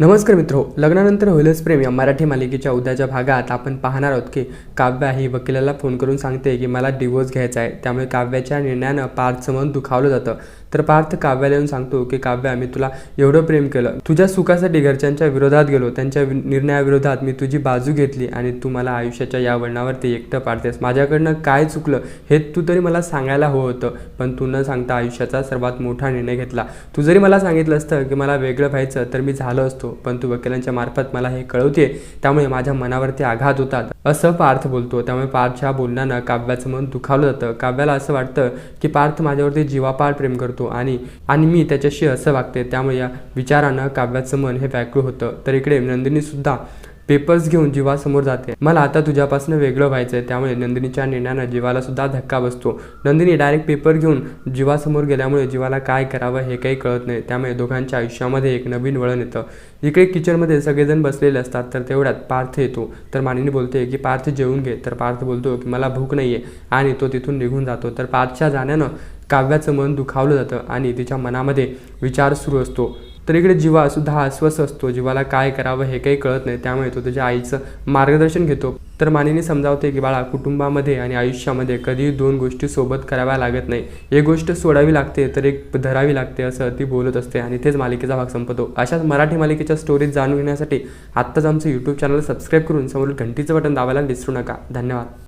नमस्कार मित्रो लग्नानंतर होईलच प्रेम या मराठी मालिकेच्या उद्याच्या भागात आपण पाहणार आहोत की काव्या ही वकिलाला फोन करून सांगते की मला डिवोर्स घ्यायचा आहे त्यामुळे काव्याच्या निर्णयानं पार्थचं मन दुखावलं जातं. तर पार्थ काव्याला येऊन सांगतो की काव्या मी तुला एवढं प्रेम केलं. तुझ्या सुखासाठी घरच्यांच्या विरोधात गेलो. त्यांच्या निर्णयाविरोधात मी तुझी बाजू घेतली आणि तू मला आयुष्याच्या या वळणावरती एकटं पाडतेस. माझ्याकडनं काय चुकलं हे तू तरी मला सांगायला हवं होतं पण तू न सांगता आयुष्याचा सर्वात मोठा निर्णय घेतला. तू जरी मला सांगितलं असतं की मला वेगळं व्हायचं तर मी झालो असतो पण तू वकिलांच्या मार्फत मला हे कळवते त्यामुळे माझ्या मनावरती आघात होतात. असं पार्थ बोलतो. त्यामुळे पार्थच्या बोलण्यानं काव्याचं मन दुखावलं जातं. काव्याला असं वाटतं की पार्थ माझ्यावरती जीवापाड प्रेम करतो. आणि आणि मी त्याच्याशी असं वागते. त्यामुळे या विचारानं काव्याचं मन हे व्याकुळ होतं. तर इकडे नंदिनी सुद्धा पेपर्स घेऊन जीवासमोर जाते. मला आता तुझ्यापासून वेगळं व्हायचं आहे त्यामुळे नंदिनीच्या निर्णयानं जीवाला सुद्धा धक्का बसतो. नंदिनी डायरेक्ट पेपर घेऊन जीवासमोर गेल्यामुळे जीवाला काय करावं हे काही कळत नाही. त्यामुळे दोघांच्या आयुष्यामध्ये एक नवीन वळण येतं. इकडे किचनमध्ये सगळेजण बसलेले असतात तर तेवढ्यात पार्थ येतो. तर मानिनी बोलते की पार्थ जेवून घे. तर पार्थ बोलतो की मला भूक नाही आहे आणि तो तिथून निघून जातो. तर पार्थच्या जाण्यानं काव्याचं मन दुखावलं जातं आणि तिच्या मनामध्ये विचार सुरू असतो. तर इकडे जीवा सुद्धा अस्वस्थ असतो. जीवाला काय करावं हे काही कळत नाही. त्यामुळे तो त्याच्या आईचं मार्गदर्शन घेतो. तर मानेने समजावते की बाळा कुटुंबामध्ये आणि आयुष्यामध्ये कधीही दोन गोष्टी सोबत कराव्या लागत नाही. एक गोष्ट सोडावी लागते तर एक धरावी लागते असं ती बोलत असते आणि तेच मालिकेचा भाग संपतो. अशाच मराठी मालिकेच्या स्टोरीज जाणून घेण्यासाठी आत्ताच आमचं यूट्यूब चॅनल सबस्क्राईब करून समोर घंटीचं बटन दाबायला विसरू नका. धन्यवाद.